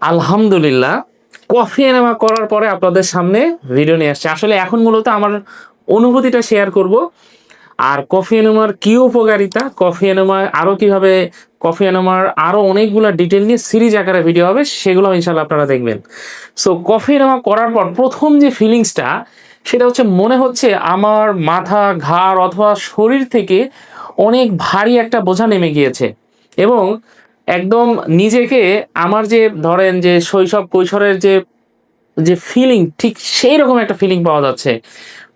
আলহামদুলিল্লাহ। Coffee enema করার পরে আপনাদের সামনে ভিডিও নিয়ে আসছে। আসলে এখন মূলত আমার অনুভূতিটা শেয়ার করব। আর কফি এনোমার কি উপকারিতা? কফি এনোমা আরও কীভাবে কফি এনোমার আরও অনেকগুলো ডিটেল নিয়ে সিরিজ আকারে ভিডিও হবে, সেগুলো ইনশাল্লাহ আপনারা দেখবেন। সো কফি এনোমা করার পর প্রথম যে ফিলিংসটা সেটা হচ্ছে মনে হচ্ছে আমার মাথা, ঘাড় অথবা শরীর থেকে অনেক ভারী একটা বোঝা নেমে গিয়েছে। এবং একদম নিজেকে আমার যে ধরেন যে শৈশব কৈশোরের যে যে ফিলিং ঠিক সেই রকম একটা ফিলিং পাওয়া যাচ্ছে।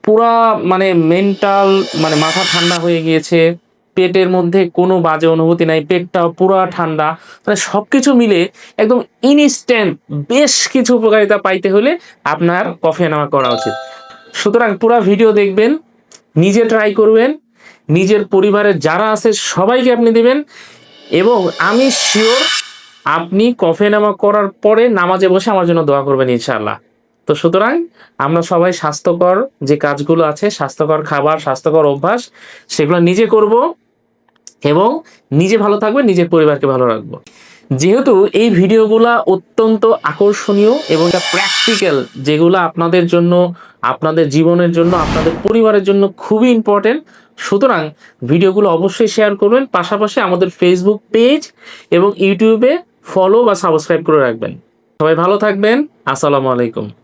পুরা মানে মেন্টাল মানে মাথা ঠান্ডা হয়ে গিয়েছে, পেটের মধ্যে কোনো বাজে অনুভূতি নাই, পেটটা পুরা ঠান্ডা। মানে সব কিছু মিলে একদম ইনস্ট্যান্ট বেশ কিছু উপকারিতা পাইতে হলে আপনার কফি নেওয়া করা উচিত। সুতরাং পুরো ভিডিও দেখবেন, নিজে ট্রাই করবেন, নিজের পরিবারের যারা আছে সবাইকে আপনি দেবেন এবং আমি শিওর আপনি কফে নামা করার পরে নামাজে বসে আমার জন্য দোয়া করবেন ইনশাল্লাহ তো সুতরাং আমরা সবাই স্বাস্থ্যকর যে কাজগুলো আছে, স্বাস্থ্যকর খাবার, স্বাস্থ্যকর অভ্যাস, সেগুলো নিজে করব এবং নিজে ভালো থাকবে নিজের পরিবারকে ভালো রাখব। যেহেতু এই ভিডিওগুলা অত্যন্ত আকর্ষণীয় এবং প্র্যাকটিক্যাল যেগুলো আপনাদের জন্য, আপনাদের জীবনের জন্য, আপনাদের পরিবারের জন্য খুবই ইম্পর্টেন্ট সুতরাং ভিডিওগুলো অবশ্যই শেয়ার করবেন, পাশাপাশি আমাদের ফেসবুক পেজ এবং ইউটিউবে ফলো বা সাবস্ক্রাইব করে রাখবেন। সবাই ভালো থাকবেন, আসসালামু আলাইকুম।